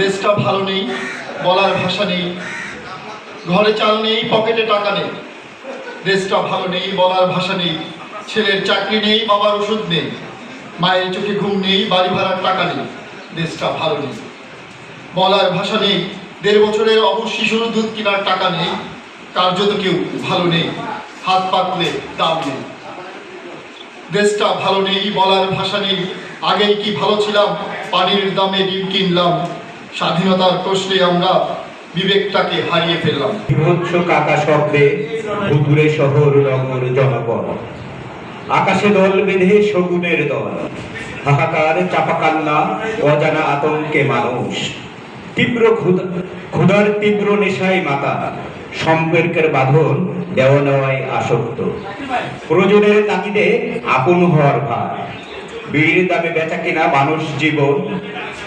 দেশটা ভালো নেই, বলার ভাষা নেই, ঘরে চাল নেই, পকেটে টাকা নেই। দেশটা ভালো নেই, বলার ভাষা নেই, ছেলের চাকরি নেই, বাবার ওষুধ নেই, মায়ের চোখে ঘুম নেই, বাড়ি ভাড়ার টাকা নেই, দেশটা ভালো নেই। বলার ভাষা নেই, দেড় বছরের অবশ শিশুর দুধ কেনার টাকা নেই, কার্যত কেউ ভালো নেই, হাত পাতলে দাম নেই। দেশটা ভালো নেই, বলার ভাষা নেই, আগেই কি ভালো ছিলাম, পানির দামে ডিম কিনলাম স্বাধীনতার প্রশ্নে আমরা বিবেকটাকে হারিয়ে ফেললাম। বিভৎস কাকা শব্দে ভুতুরে শহর নগর জনপদ। আকাশে দল বেঁধে শগুনের দল। হাহাকার চাপা কান্না অজানা আতঙ্কে মানুষ। তীব্র ক্ষুধা, ক্ষুধার তীব্র নেশায় মাতা। সম্পর্কের বাঁধন দেওয়া নেওয়ায় আসক্ত। প্রয়োজনের তাগিদে আপন হওয়ার ভার। বিড়ির দামে বেচা কিনা মানুষ জীবন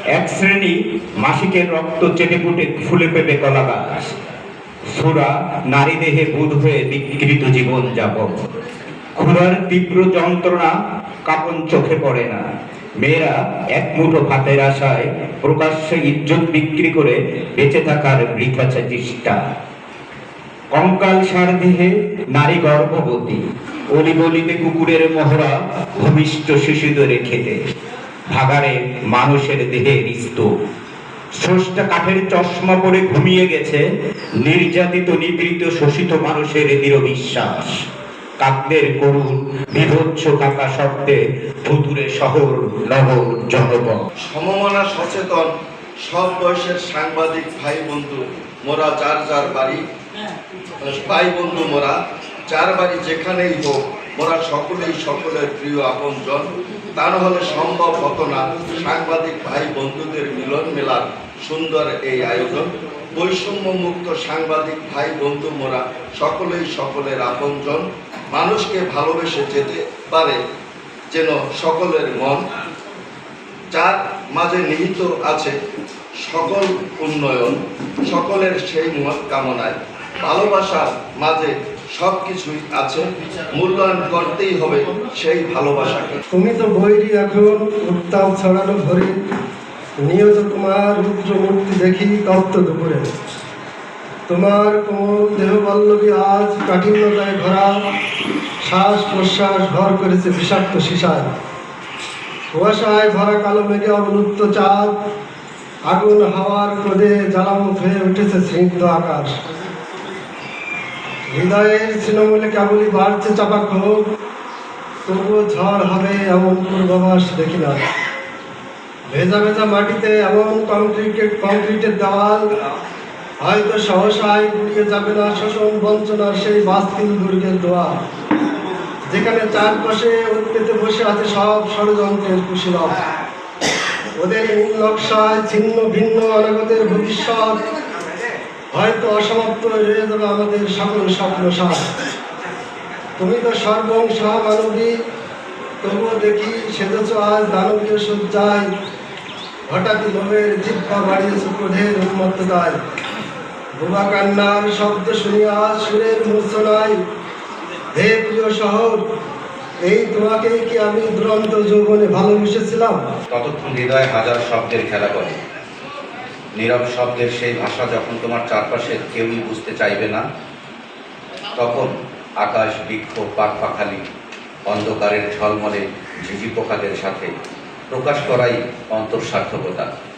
এক শ্রেণি মাসিকের রক্ত চেটে পুটে ফুলে পেপে কলা গাছ সুরা নারী দেহে বুধ হয়ে বিকৃত জীবন যাপন। ক্ষুধার তীব্র যন্ত্রণা কাপন চোখে পড়ে না। মেয়েরা এক মুঠো ভাতের আশায় প্রকাশ্যে ইজ্জত বিক্রি করে বেঁচে থাকার বৃথা চেষ্টা। কঙ্কাল সার দেহে নারী গর্ভবতী। অলিবলিতে কুকুরের মহড়া ভূমিষ্ঠ শিশুদের খেতে। ভাগারে মানুষের দেহে স্তূপ স্রষ্টা কাঠের চশমা পরে ঘুমিয়ে গেছে নির্যাতিত নিপীড়িত শোষিত মানুষের দৃঢ় বিশ্বাস। কাকদের করুণ বিভৎস কাকা শব্দে ভুতুরে শহর নগর জনপদ। সমমনা সচেতন সব বয়সের সাংবাদিক ভাই বন্ধু মোরা যার যার বাড়ি। ভাই বন্ধু মোরা যার বাড়ি যেখানেই হোক মোরা সকলেই সকলের প্রিয় আপনজন। তা হলে সম্ভব হতো না সাংবাদিক ভাই বন্ধুদের মিলন মেলার সুন্দর এই আয়োজন। বৈষম্য মুক্ত সাংবাদিক ভাই বন্ধু মোরা সকলেই সকলের আপনজন। মানুষকে ভালোবেসে যেতে পারে যেন সকলের মন। যার মাঝে নিহিত আছে সকল উন্নয়ন, সকলের সেই মত কামনায়। ভালোবাসার মাঝে সব কিছুই আছে। মূল্যায়ন করতেই হবে সেই ভালোবাসাকে। তুমি তো বৈরি এখন উত্তাল ছড়ানো ভরে, নিয়ত তোমার রুদ্র মূর্তি দেখি তপ্ত দুপুরে। তোমার কোমল দেহ পল্লবী আজ কাঠিন্যতায় ভরা শ্বাস প্রশ্বাস ভর করেছে বিষাক্ত সিসায়। কুয়াশায় ভরা কালো মেঘে অবলুপ্ত চাঁদ, আগুন হাওয়ার ক্রোধে জ্বালামুখ হয়ে উঠেছে স্নিগ্ধ আকাশ। হৃদয়ের তৃণমূলে কেবলই বাড়ছে চাপা ক্ষোভ তবুও ঝড় হবে এমন পূর্বাভাস দেখি না। ভেজা ভেজা মাটিতে এমন কংক্রিটের কংক্রিটের দেওয়াল, হয়তো সহসায় গুড়িয়ে যাবে না শোষণ বঞ্চনার সেই বাস্তিল দুর্গের দোয়া যেখানে চারপাশে উৎপেতে বসে আছে সব ষড়যন্ত্রের কুশীলভ ওদের নকশায় ছিন্ন ভিন্ন অনাগতের ভবিষ্যৎ হয়তো অসমাপ্ত রয়ে যাবে আমাদের সকল স্বপ্ন সার তুমি তো সর্বংশ মানবী তবুও দেখি সেজেছ আজ দানবীয় সজ্জায় হঠাৎই লোভের জিব্বা বাড়িয়েছে ক্রোধের উন্মত্ততায়। বোবা কান্নার শব্দ শুনিয়া সুরের মূর্ছনায় হে প্রিয় শহর এই তোমাকেই কি আমি দুরন্ত যৌবনে ভালোবেসেছিলাম? ততক্ষণ হৃদয় হাজার শব্দের খেলা করে। নীরব শব্দের সেই ভাষা যখন তোমার চারপাশে কেউই বুঝতে চাইবে না, তখন আকাশ বৃক্ষ পাক পাখালি অন্ধকারের ঝলমলে ঝিঝি পোকাদের সাথে প্রকাশ করাই অন্তঃসার্থকতা